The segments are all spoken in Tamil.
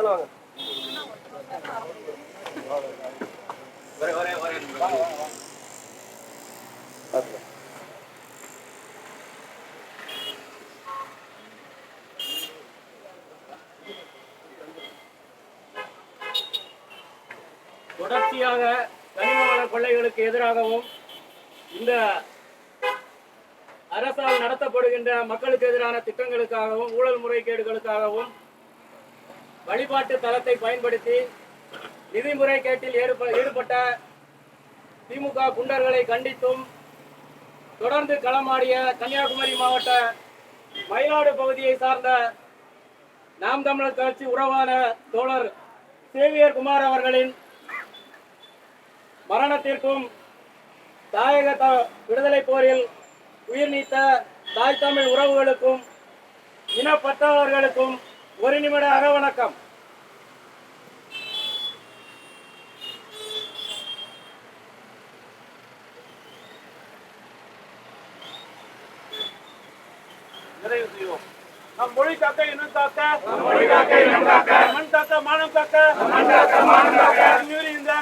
மேலே வாங்க. தொடர்ச்சியாக கனிமவள கொள்ளைகளுக்கு எதிராகவும் இந்த அரசால் நடத்தப்படுகின்ற மக்களுக்கு எதிரான திட்டங்களுக்காகவும் ஊழல் முறைகேடுகளுக்காகவும் வழிபாட்டு தளத்தை பயன்படுத்தி நிதி முறைகேட்டில் ஈடுபட்ட திமுக குண்டர்களை கண்டித்தும் தொடர்ந்து களமாடிய கன்னியாகுமரி மாவட்ட மயிலாடு பகுதியை சார்ந்த நாம் தமிழர் கட்சி உறவான தோழர் சேவியர் குமார் அவர்களின் மரணத்திற்கும் தாயக த- விடுதலை போரில் உயிர் நீத்த தாய் தமிழ் உறவுகளுக்கும் இனப்பற்றவர்களுக்கும் ஒரு நிமிட அகவணக்கம். நிறைவு செய்வோம். நம் மொழி காக்க இனம் காக்க மொழி காக்க இனம் காக்க மண் காக்க மானம் காக்க மண் காக்க மானம் காக்க இன்னுயிர் இந்த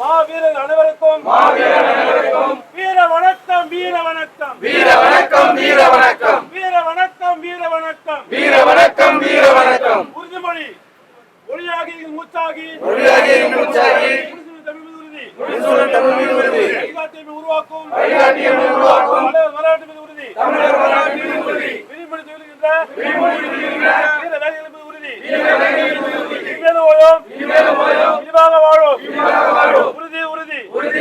மாவீரர் அனைவருக்கும் மாவீரர் ஓயோம் இனிமாக வாழும். உறுதி உறுதி. உறுதி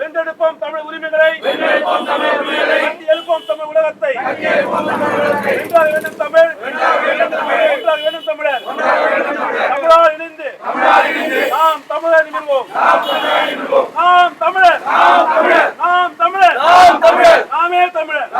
வென்றெடுப்போம் தமிழ் உரிமைகளை. எழுப்போம் தமிழ் உலகத்தை. எழுப்போம் தமிழ் வேண்டும் வேண்டும் தமிழர். தமிழால் இணைந்து நாம் தமிழர் நிமிர்வோம். நாம் தமிழர். நாம் தமிழர். நாம் தமிழர். நாமே தமிழர்.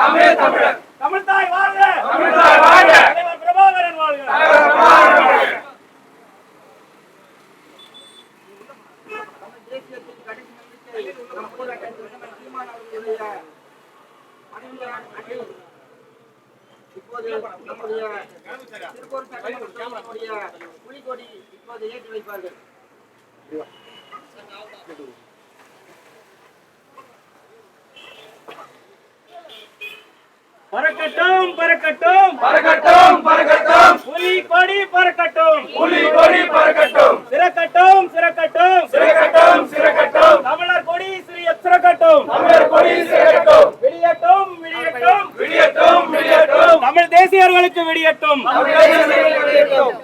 பறக்கட்டும் பறக்கட்டும். பறக்கட்டும் பறக்கட்டும். புலி கொடி பறக்கட்டும். புலி கொடி பறக்கட்டும். சிறக்கட்டும் சிறக்கட்டும். சிறக்கட்டும் சிறக்கட்டும். தமிழர் கொடி சிறிய சிறக்கட்டும். தமிழர் கொடி சிறக்கட்டும். விடியட்டும் விடியட்டும். விடியட்டும் விடியட்டும். தமிழ் தேசியர்களுக்கு விடியட்டும்.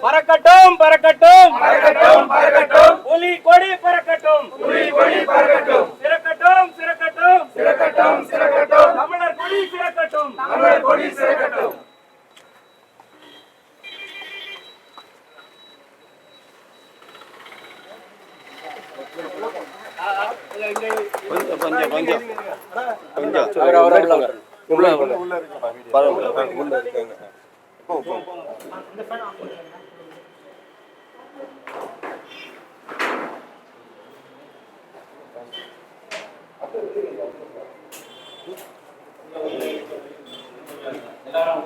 பறக்கட்டும் பறக்கட்டும். பறக்கட்டும் பறக்கட்டும். புலி கொடி பறக்கட்டும். புலி கொடி பறக்கட்டும். சிறக்கட்டும் சிறக்கட்டும். சிறக்கட்டும் சிறக்கட்டும். தமிழர் கொடி சிறக்கட்டும். தமிழர் கொடி சிறக்கட்டும். கொஞ்சம் கொஞ்சம் கொஞ்சம். கொஞ்சம். உள்ள உள்ள உள்ள இருக்காங்க போ போ அந்த ஃபேன் ஆஃப் பண்ணுங்க Thank you. எல்லாரும்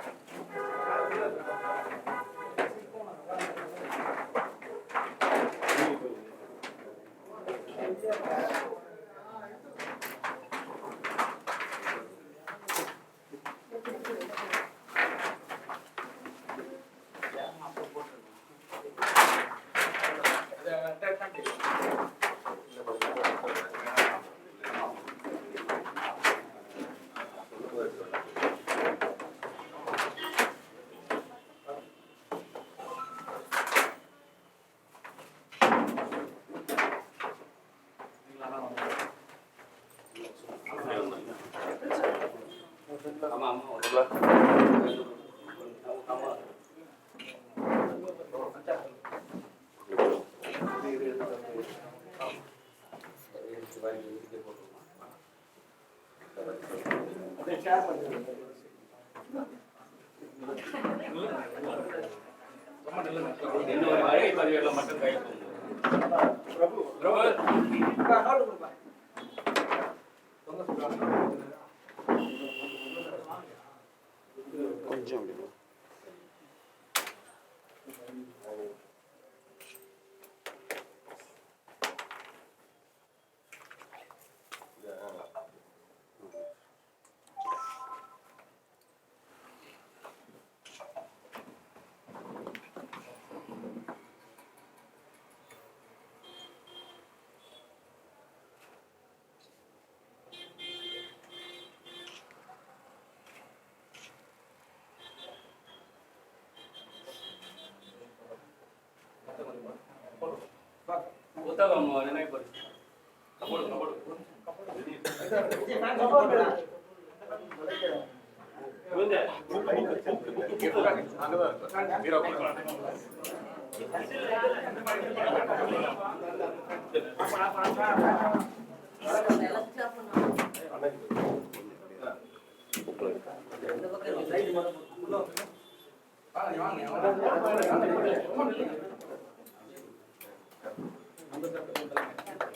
ஆமாம் ஆமாம் உள்ள கொஞ்சம் அப்படின்னா புத்தகம் நினைவுபடுத்து கபோடு கபோடு வாங்க வாங்க Thank you.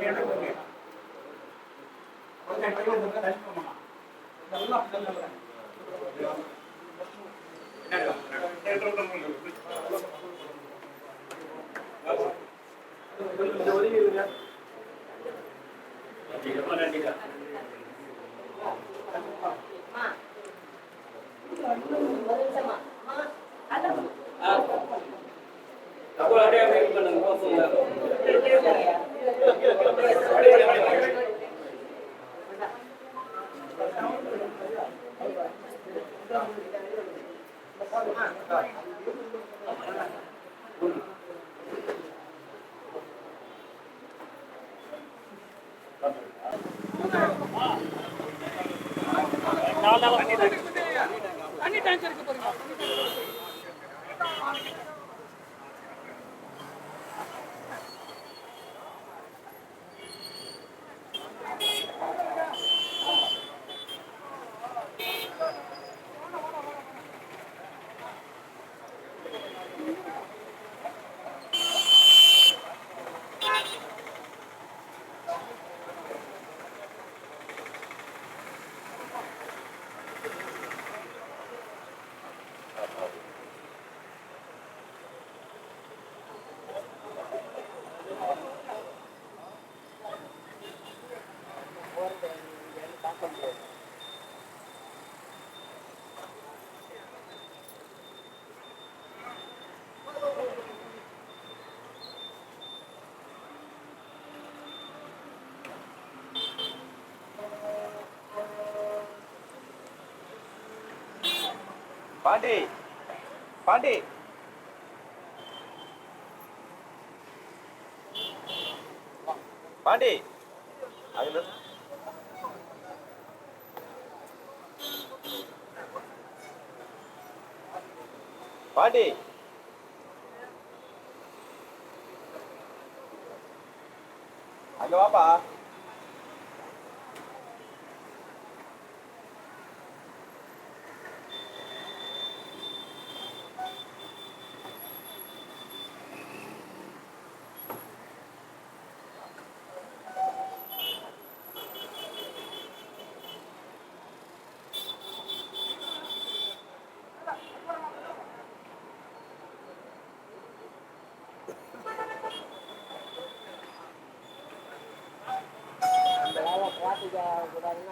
கடுமையான கொடுமை ஒரு நிமிஷமா நாலு நாளாக தண்ணி டேங்கர் போறீங்க பாண்டி பாண்டி பாண்டி அதுல பாண்டி அங்க வாப்பா. 对。